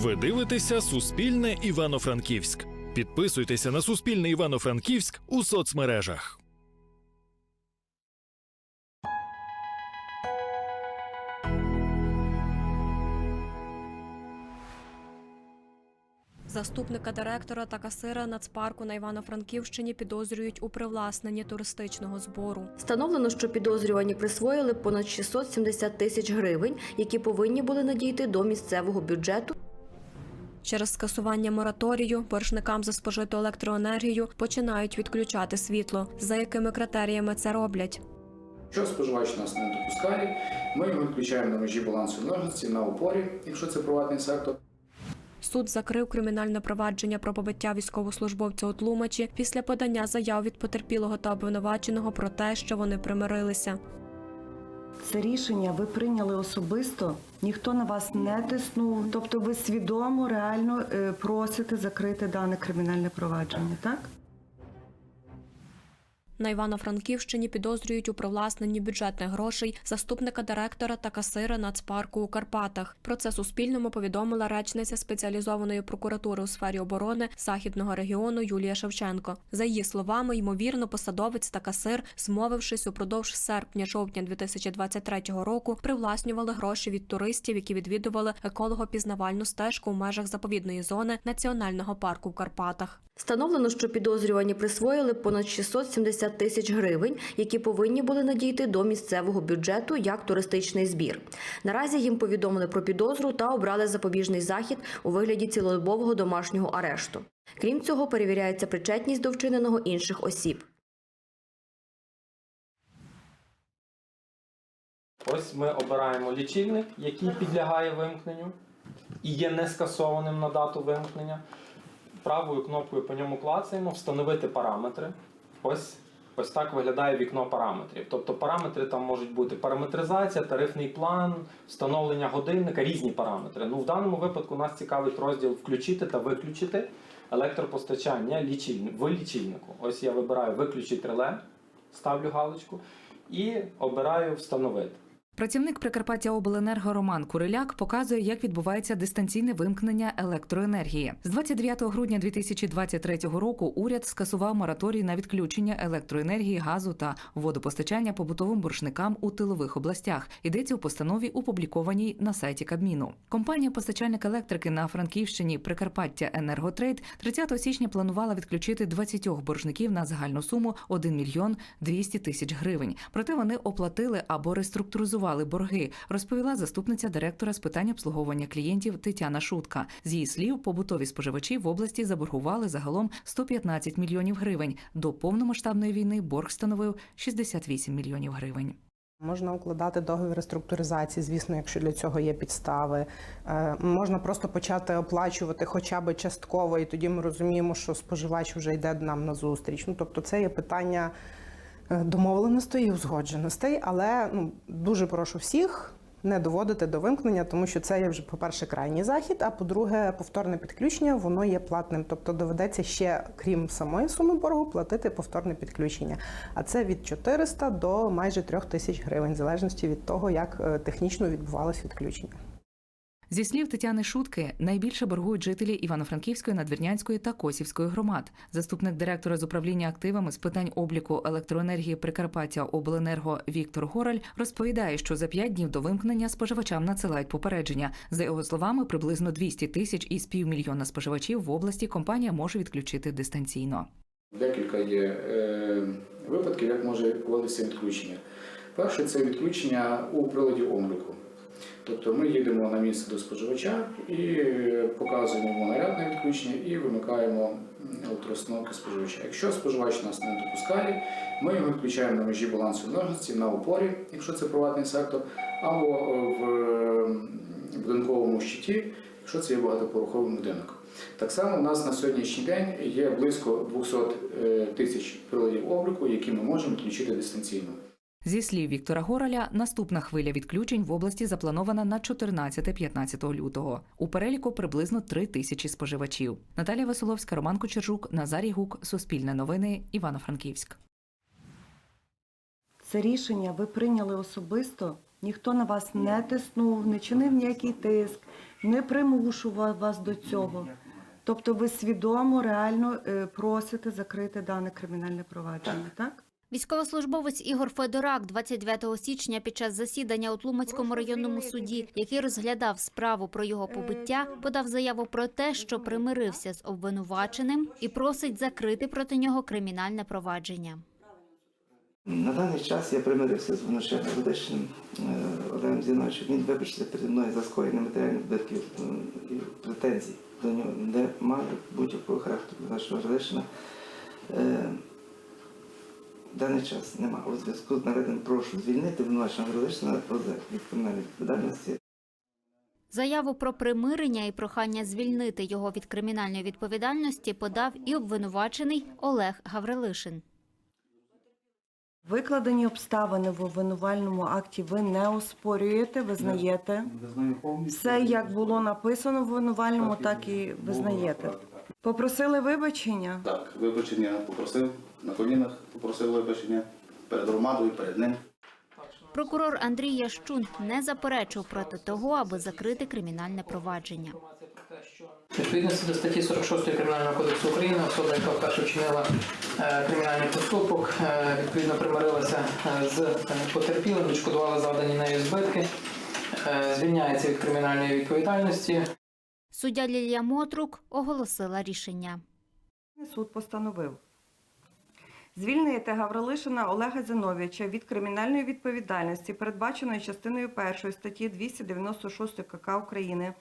Ви дивитеся Суспільне Івано-Франківськ. Підписуйтеся на Суспільне Івано-Франківськ у соцмережах. Заступника директора та касира нацпарку на Івано-Франківщині підозрюють у привласненні туристичного збору. Встановлено, що підозрювані присвоїли понад 670 тисяч гривень, які повинні були надійти до місцевого бюджету. Через скасування мораторію боржникам за спожиту електроенергію починають відключати світло. За якими критеріями це роблять? Якщо споживач нас не допускає, ми його відключаємо на межі балансу ножниці на опорі, якщо це приватний сектор. Суд закрив кримінальне провадження про побиття військовослужбовця у Тлумачі після подання заяв від потерпілого та обвинуваченого про те, що вони примирилися. Це рішення ви прийняли особисто, ніхто на вас не тиснув. Тобто ви свідомо, реально е, просите закрити дане кримінальне провадження, так? На Івано-Франківщині підозрюють у привласненні бюджетних грошей заступника директора та касира нацпарку у Карпатах. Про це Суспільному повідомила речниця спеціалізованої прокуратури у сфері оборони західного регіону Юлія Шевченко. За її словами, ймовірно, посадовець та касир, змовившись упродовж серпня-жовтня 2023 року, привласнювали гроші від туристів, які відвідували еколого-пізнавальну стежку у межах заповідної зони національного парку в Карпатах. Встановлено, що підозрювані присвоїли понад 670 тисяч гривень, які повинні були надійти до місцевого бюджету як туристичний збір. Наразі їм повідомили про підозру та обрали запобіжний захід у вигляді цілодобового домашнього арешту. Крім цього, перевіряється причетність до вчиненого інших осіб. Ось ми обираємо лічильник, який підлягає вимкненню і є не скасованим на дату вимкнення. Правою кнопкою по ньому клацаємо, встановити параметри. Ось, ось так виглядає вікно параметрів. Тобто параметри там можуть бути параметризація, тарифний план, встановлення годинника, різні параметри. Ну, в даному випадку нас цікавить розділ включити та виключити електропостачання в лічильнику. Ось я вибираю виключити реле, ставлю галочку і обираю встановити. Працівник Прикарпаття Обленерго Роман Куриляк показує, як відбувається дистанційне вимкнення електроенергії. З 29 грудня 2023 року уряд скасував мораторій на відключення електроенергії, газу та водопостачання побутовим боржникам у тилових областях. Йдеться у постанові, опублікованій на сайті Кабміну. Компанія постачальник електрики на Франківщині Прикарпаття Енерготрейд 30 січня планувала відключити 20 боржників на загальну суму 1 мільйон 200 тисяч гривень. Проте вони оплатили або реструктуризували борги, розповіла заступниця директора з питань обслуговування клієнтів Тетяна Шутка. З її слів, побутові споживачі в області заборгували загалом 115 мільйонів гривень. До повномасштабної війни борг становив 68 мільйонів гривень. Можна укладати договір реструктуризації, звісно, якщо для цього є підстави. Е, Можна просто почати оплачувати хоча б частково, і тоді ми розуміємо, що споживач вже йде нам на зустріч. Ну тобто, це є питання домовленостей і узгодженостей, але ну дуже прошу всіх. Не доводити до вимкнення, тому що це є вже, по-перше, крайній захід, а по-друге, повторне підключення воно є платним. Тобто доведеться ще, крім самої суми боргу, платити повторне підключення. А це від 400 до майже 3 тисяч гривень, в залежності від того, як е, технічно відбувалось відключення. Зі слів Тетяни Шутки, найбільше боргують жителі Івано-Франківської, Надвірнянської та Косівської громад. Заступник директора з управління активами з питань обліку електроенергії Прикарпаття Обленерго Віктор Гораль розповідає, що за п'ять днів до вимкнення споживачам надсилають попередження. За його словами, приблизно 200 тисяч із півмільйона споживачів в області компанія може відключити дистанційно. Декілька є е, випадків, як може відбуватися відключення. Перше це відключення у приладі обліку. Тобто ми їдемо на місце до споживача і показуємо йому наряд на відключення і вимикаємо електроустановки споживача. Якщо споживач нас не допускає, ми його відключаємо на межі балансу ножниці на опорі, якщо це приватний сектор, або е, в будинковому щиті, якщо це є багатопороховий будинок. Так само у нас на сьогоднішній день є близько 200 е, тисяч приладів обліку, які ми можемо відключити дистанційно. Зі слів Віктора Гораля, наступна хвиля відключень в області запланована на 14-15 лютого. У переліку приблизно 3 тисячі споживачів. Наталія Веселовська, Роман Кочержук, Назарій Гук, Суспільне новини, Івано-Франківськ. Це рішення ви прийняли особисто, ніхто на вас не тиснув, не чинив ніякий тиск. не примушував вас до цього. Тобто ви свідомо, реально е, просите закрити дане кримінальне провадження, так? Військовослужбовець Ігор Федорак 29 січня під час засідання у Тлумацькому районному суді, який розглядав справу про його побиття, подав заяву про те, що примирився з обвинуваченим і просить закрити проти нього кримінальне провадження. На даний час я примирився з вночем Радишним Олегом Зіновичем. Він вибачився переді мною за скоєння матеріальних збитків е, і претензій до нього, де має будь-якого характеру нашого Радишина. В даний час немає. У зв'язку з наведеним прошу звільнити обвинуваченого Радишина від кримінальної відповідальності Заяву про примирення і прохання звільнити його від кримінальної відповідальності подав і обвинувачений Олег Гаврилишин. Викладені обставини в обвинувальному акті ви не оспорюєте, визнаєте. Все, як було написано в обвинувальному, так і визнаєте. Попросили вибачення. Так, вибачення попросив на колінах, попросив вибачення перед громадою, перед ним. Прокурор Андрій Ящун не заперечив проти того, аби закрити кримінальне провадження. Відповідності до статті 46 Кримінального кодексу України особа, яка вперше вчинила е, кримінальний проступок, е, відповідно примирилася е, з потерпілим, відшкодувала завдані нею збитки, звільняється від кримінальної відповідальності. Суддя Лілія Мотрук оголосила рішення. Суд постановив. Звільнити Гаврилишина Олега Зиновича від кримінальної відповідальності, передбаченої частиною 1 статті 296 КК України,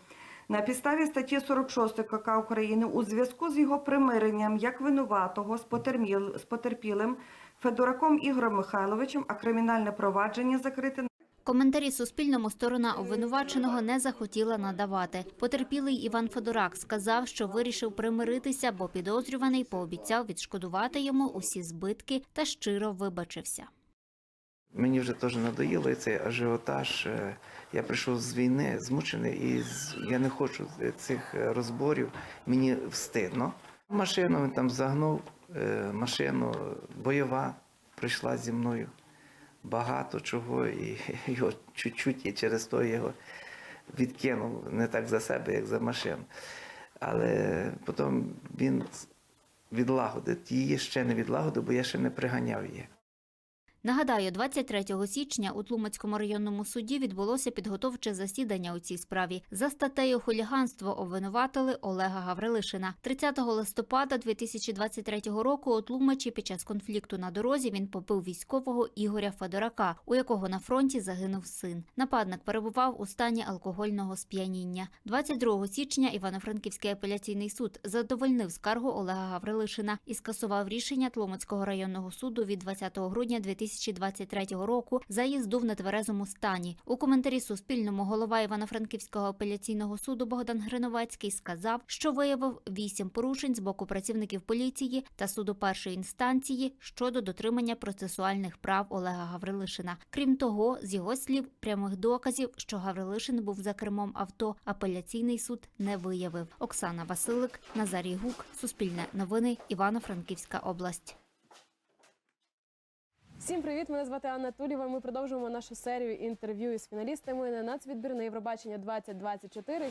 на підставі статті 46 КК України у зв'язку з його примиренням як винуватого з, потерпілим Федораком Ігорем Михайловичем, а кримінальне провадження закрите Коментарі Суспільному сторона обвинуваченого не захотіла надавати. Потерпілий Іван Федорак сказав, що вирішив примиритися, бо підозрюваний пообіцяв відшкодувати йому усі збитки та щиро вибачився. Мені вже теж надоїло цей ажіотаж. Е, Я прийшов з війни, змучений, і я не хочу цих розборів. Мені встидно. Машину він там загнув, е, машину бойова прийшла зі мною. Багато чого, і його чуть-чуть і через то його відкинув не так за себе, як за машину. Але потім він відлагодив. Її ще не відлагодив, бо я ще не приганяв її. Нагадаю, 23 січня у Тлумацькому районному суді відбулося підготовче засідання у цій справі. За статтею хуліганство обвинуватили Олега Гаврилишина. 30 листопада 2023 року у Тлумачі під час конфлікту на дорозі він побив військового Ігоря Федорака, у якого на фронті загинув син. Нападник перебував у стані алкогольного сп'яніння. 22 січня Івано-Франківський апеляційний суд задовольнив скаргу Олега Гаврилишина і скасував рішення Тлумацького районного суду від 20 грудня 2023 року за їзду в нетверезому стані. У коментарі Суспільному голова Івано-Франківського апеляційного суду Богдан Гриновецький сказав, що виявив вісім порушень з боку працівників поліції та суду першої інстанції щодо дотримання процесуальних прав Олега Гаврилишина. Крім того, з його слів, прямих доказів, що Гаврилишин був за кермом авто, апеляційний суд не виявив. Оксана Василик, Назарій Гук, Суспільне новини, Івано-Франківська область. Всім привіт! Мене звати Анна Тулєва. Ми продовжуємо нашу серію інтерв'ю із фіналістами на нацвідбірне Євробачення 2024.